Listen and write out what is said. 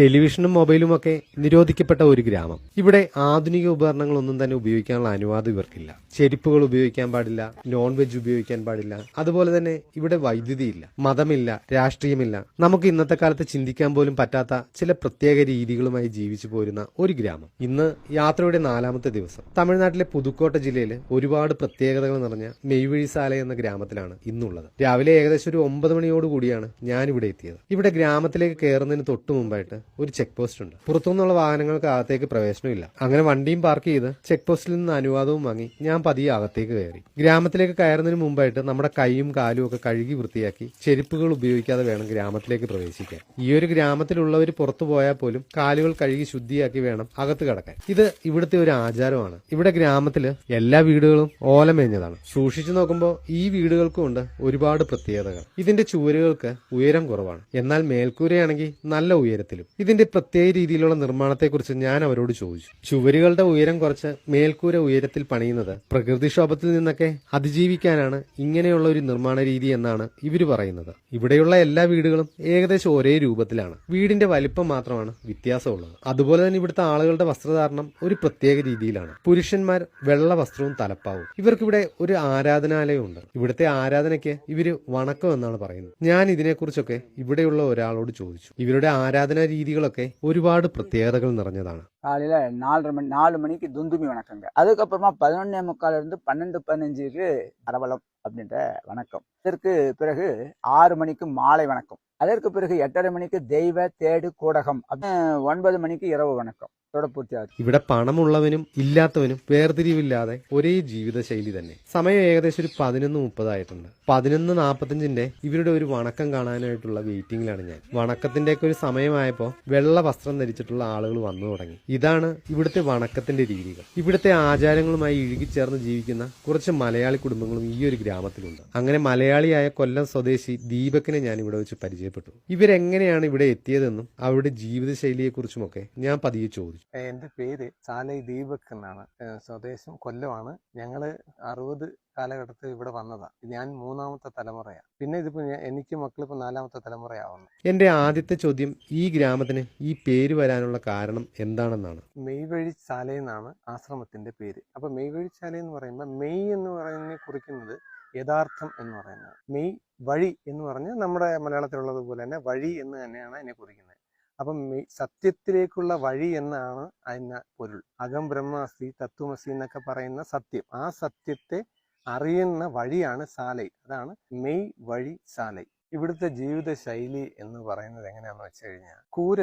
ടെലിവിഷനും മൊബൈലും ഒക്കെ നിരോധിക്കപ്പെട്ട ഒരു ഗ്രാമം. ഇവിടെ ആധുനിക ഉപകരണങ്ങളൊന്നും തന്നെ ഉപയോഗിക്കാനുള്ള അനുവാദം ഇവർക്കില്ല. ചെരുപ്പുകൾ ഉപയോഗിക്കാൻ പാടില്ല നോൺ വെജ് ഉപയോഗിക്കാൻ പാടില്ല. അതുപോലെ തന്നെ ഇവിടെ വൈദ്യുതിയില്ല മതമില്ല രാഷ്ട്രീയമില്ല. നമുക്ക് ഇന്നത്തെ കാലത്ത് ചിന്തിക്കാൻ പോലും പറ്റാത്ത ചില പ്രത്യേക രീതികളുമായി ജീവിച്ചു പോരുന്ന ഒരു ഗ്രാമം. ഇന്ന് യാത്രയുടെ നാലാമത്തെ ദിവസം. തമിഴ്നാട്ടിലെ പുതുക്കോട്ട ജില്ലയിൽ ഒരുപാട് പ്രത്യേകതകൾ നിറഞ്ഞ മെയ്വഴിസാല എന്ന ഗ്രാമത്തിലാണ് ഇന്നുള്ളത്. രാവിലെ ഏകദേശം ഒരു ഒമ്പത് മണിയോടുകൂടിയാണ് ഞാൻ ഇവിടെ എത്തിയത്. ഇവിടെ ഗ്രാമത്തിലേക്ക് കയറുന്നതിന് തൊട്ട് മുമ്പായിട്ട് ഒരു ചെക്ക് പോസ്റ്റ് ഉണ്ട്. പുറത്തുനിന്നുള്ള വാഹനങ്ങൾക്ക് അകത്തേക്ക് പ്രവേശനമില്ല അങ്ങനെ വണ്ടിയും പാർക്ക് ചെയ്ത് ചെക്ക് പോസ്റ്റിൽ നിന്ന് അനുവാദവും വാങ്ങി ഞാൻ പതിയെ അകത്തേക്ക് കയറി. ഗ്രാമത്തിലേക്ക് കയറുന്നതിന് മുമ്പായിട്ട് നമ്മുടെ കൈയും കാലും ഒക്കെ കഴുകി വൃത്തിയാക്കി ചെരുപ്പുകൾ ഉപയോഗിക്കാതെ വേണം ഗ്രാമത്തിലേക്ക് പ്രവേശിക്കാൻ. ഈ ഒരു ഗ്രാമത്തിലുള്ളവർ പുറത്തു പോയാൽ പോലും കാലുകൾ കഴുകി ശുദ്ധിയാക്കി വേണം അകത്ത് കടക്കാൻ. ഇത് ഇവിടുത്തെ ഒരു ആചാരമാണ്. ഇവിടെ ഗ്രാമത്തിൽ എല്ലാ വീടുകളും ഓലമേഞ്ഞതാണ് സൂക്ഷിച്ചു നോക്കുമ്പോൾ ഈ വീടുകൾക്കും ഉണ്ട് ഒരുപാട് പ്രത്യേകതകൾ. ഇതിന്റെ ചുവരുകൾക്ക് ഉയരം കുറവാണ്. എന്നാൽ മേൽക്കൂരയാണെങ്കിൽ നല്ല ഉയരത്തിലും ഇതിന്റെ പ്രത്യേക രീതിയിലുള്ള നിർമ്മാണത്തെക്കുറിച്ച് ഞാൻ അവരോട് ചോദിച്ചു. ചുവരുകളുടെ ഉയരം കുറച്ച് മേൽക്കൂര ഉയരത്തിൽ പണിയുന്നത് പ്രകൃതിക്ഷോഭത്തിൽ നിന്നൊക്കെ അതിജീവിക്കാനാണ് ഇങ്ങനെയുള്ള ഒരു നിർമ്മാണ രീതി എന്നാണ് ഇവർ പറയുന്നത്. ഇവിടെയുള്ള എല്ലാ വീടുകളും ഏകദേശം ഒരേ രൂപത്തിലാണ്. വീടിന്റെ വലിപ്പം മാത്രമാണ് വ്യത്യാസമുള്ളത്. അതുപോലെ തന്നെ ഇവിടുത്തെ ആളുകളുടെ വസ്ത്രധാരണം ഒരു പ്രത്യേക രീതിയിലാണ്. പുരുഷന്മാർ വെള്ള വസ്ത്രവും തലപ്പാവും. ഇവർക്കിവിടെ ഒരു ആരാധനാലയം ഉണ്ട് ഇവിടുത്തെ ആരാധനയ്ക്ക് ഇവർ വണക്കം എന്നാണ് പറയുന്നത്. ഞാൻ ഇതിനെക്കുറിച്ചൊക്കെ ഇവിടെയുള്ള ഒരാളോട് ചോദിച്ചു. ഇവരുടെ ആരാധനാ രീതികളൊക്കെ ഒരുപാട് പ്രത്യേകതകൾ നിറഞ്ഞതാണ് காலையில நாலரை மணி நாலு மணிக்கு துந்துமி வணக்கங்க அதுக்கப்புறமா பதினொன்னே முக்கால்ல இருந்து பன்னெண்டு பதினஞ்சுக்கு அரவலம் அப்படின்ற வணக்கம் இதற்கு பிறகு ஆறு மணிக்கு மாலை வணக்கம் அதற்கு பிறகு எட்டரை மணிக்கு தெய்வ தேடு கூடகம் அப்படி- ஒன்பது மணிக்கு இரவு வணக்கம் ഇവിടെ പണമുള്ളവനും ഇല്ലാത്തവനും വേർതിരിവില്ലാതെ ഒരേ ജീവിതശൈലി തന്നെ. സമയം ഏകദേശം ഒരു പതിനൊന്ന് മുപ്പതായിട്ടുണ്ട്. പതിനൊന്ന് നാപ്പത്തഞ്ചിന്റെ ഇവരുടെ ഒരു വണക്കം കാണാനായിട്ടുള്ള വെയിറ്റിംഗിലാണ് ഞാൻ. വണക്കത്തിന്റെ ഒക്കെ ഒരു സമയമായപ്പോൾ വെള്ള വസ്ത്രം ധരിച്ചിട്ടുള്ള ആളുകൾ വന്നു തുടങ്ങി. ഇതാണ് ഇവിടുത്തെ വണക്കത്തിന്റെ രീതികൾ. ഇവിടുത്തെ ആചാരങ്ങളുമായി ഇഴുകിച്ചേർന്ന് ജീവിക്കുന്ന കുറച്ച് മലയാളി കുടുംബങ്ങളും ഈ ഒരു ഗ്രാമത്തിലുണ്ട്. അങ്ങനെ മലയാളിയായ കൊല്ലം സ്വദേശി ദീപക്കിനെ ഞാൻ ഇവിടെ വെച്ച് പരിചയപ്പെട്ടു. ഇവരെങ്ങനെയാണ് ഇവിടെ എത്തിയതെന്നും അവരുടെ ജീവിതശൈലിയെക്കുറിച്ചുമൊക്കെ ഞാൻ പതിയെ ചോദിച്ചു. എന്റെ പേര് സാലൈ ദീപക് എന്നാണ്. സ്വദേശം കൊല്ലമാണ്. ഞങ്ങൾ അറുപത് കാലഘട്ടത്തിൽ ഇവിടെ വന്നതാണ് ഞാൻ മൂന്നാമത്തെ തലമുറയാണ് പിന്നെ ഇതിപ്പോ എനിക്ക് മക്കൾ മക്കളിപ്പോ നാലാമത്തെ തലമുറയാവുന്നു. എന്റെ ആദ്യത്തെ ചോദ്യം ഈ ഗ്രാമത്തിന് ഈ പേര് വരാനുള്ള കാരണം എന്താണെന്നാണ്? മെയ്വഴി ശാല എന്നാണ് ആശ്രമത്തിന്റെ പേര്. അപ്പൊ മെയ്വഴി ശാല എന്ന് പറയുമ്പോൾ മെയ് എന്ന് പറയുന്നത് കുറിക്കുന്നത് യഥാർത്ഥം എന്ന് പറയുന്നത്. മെയ് വഴി എന്ന് പറഞ്ഞ് നമ്മുടെ മലയാളത്തിലുള്ളത് പോലെ തന്നെ വഴി എന്ന് തന്നെയാണ് അതിനെ കുറിക്കുന്നത്. അപ്പം സത്യത്തിലേക്കുള്ള വഴി എന്നാണ് അതിന് പൊരുൾ. അകം ബ്രഹ്മാസ്തി തത്വമസി എന്നൊക്കെ പറയുന്ന സത്യം. ആ സത്യത്തെ അറിയുന്ന വഴിയാണ് സാലൈ അതാണ് മെയ് വഴി സാലൈ ഇവിടുത്തെ ജീവിത ശൈലി എന്ന് പറയുന്നത് എങ്ങനെയാണെന്ന് വെച്ച് കഴിഞ്ഞാൽ കൂര